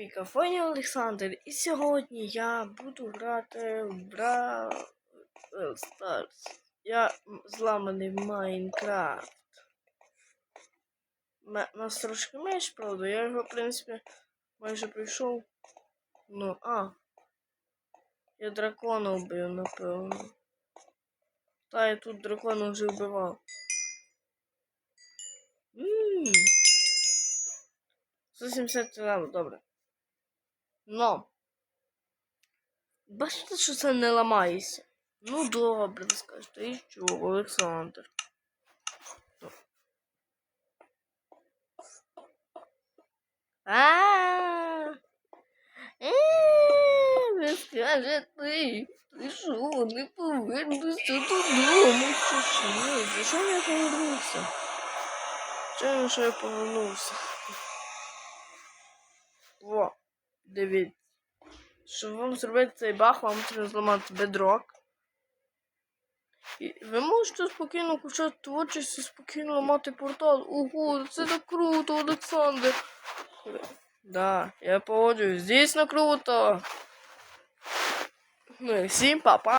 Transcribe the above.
мікрофоні Олександр, і сьогодні я буду грати в Бра Stars. Я зламаний Майнкрафт. Нас трошки менш, правда, я його, в принципі, майже прийшов. Ну, а. Я дракона вбив, напевно. Та я тут дракона вже вбивав. Ммм. 170 кг, добре. Но. Бачите, що це не ламається. Ну добре, скажете, і що, Олександр? А. Е, Ви скажете, ти що, не повернешся додому? Що ж, за що я повернувся? Чому що я повернувся? Дивіться. Щоб вам зробити цей бах, вам треба зламати бедрок. І ви можете спокійно почати творчість і спокійно ламати портал. Ого, це так круто, Олександр. Да, я погоджуюсь, дійсно круто. Ну і всім па-па.